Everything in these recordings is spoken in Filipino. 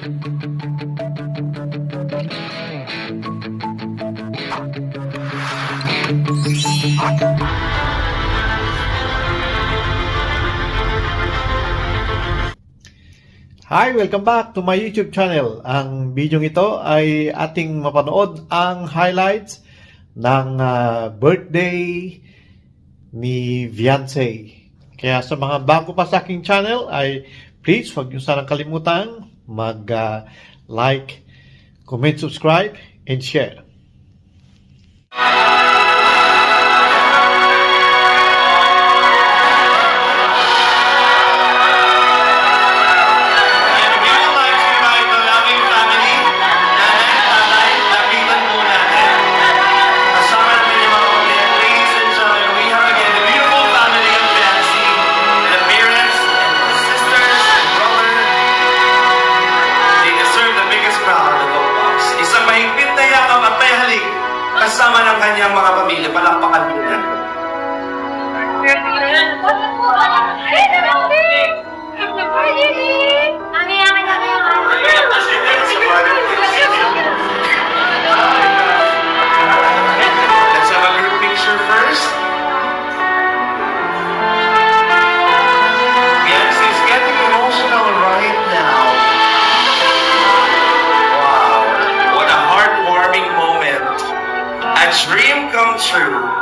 Hi! Welcome back to my YouTube channel. Ang video ito ay ating mapanood ang highlights ng uh, birthday ni Viance. Kaya sa mga bago pa sa aking channel ay please huwag niyo sanang kalimutan mag-like, uh, comment, subscribe, and share. kasama ng kanyang mga pamilya. Palakpakan po natin. dream come true.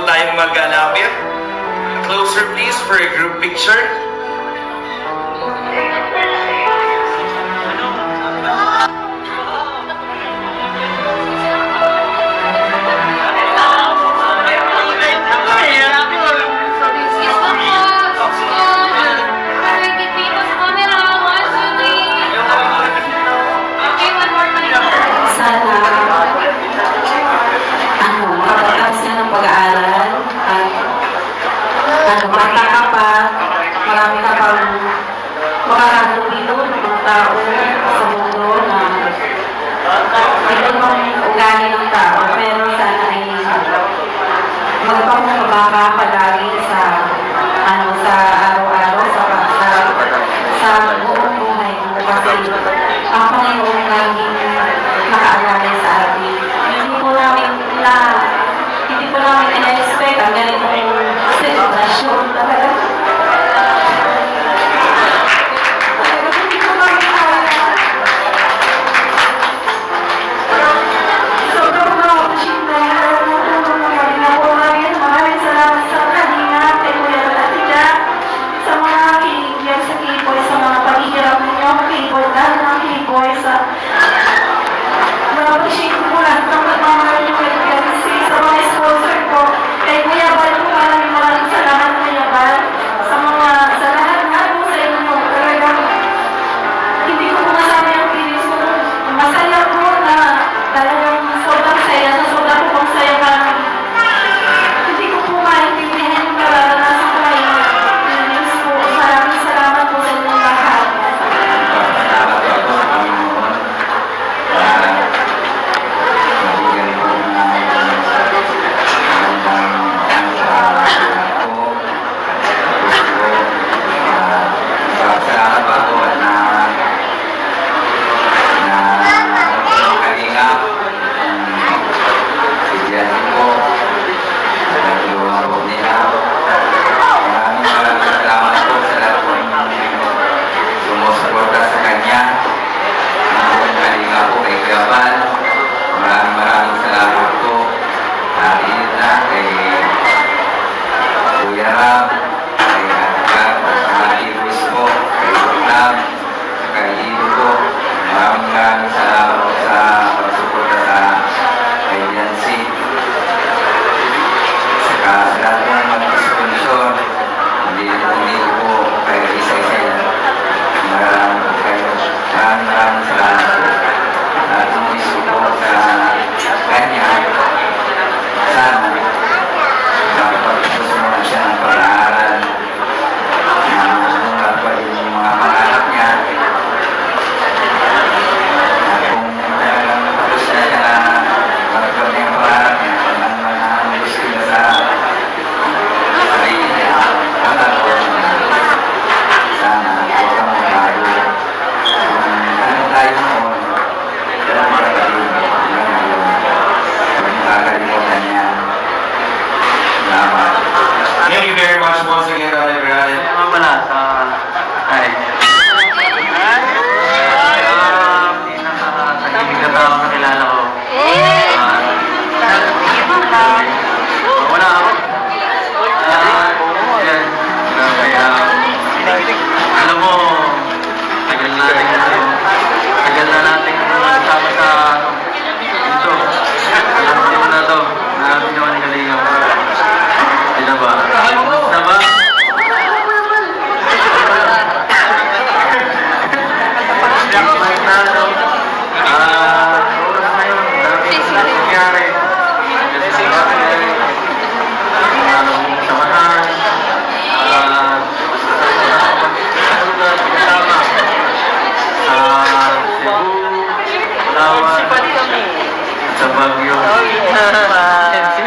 po tayong mag-lapit. Closer please for a group picture. Malamang na makakapala bagyo. Oh, yeah.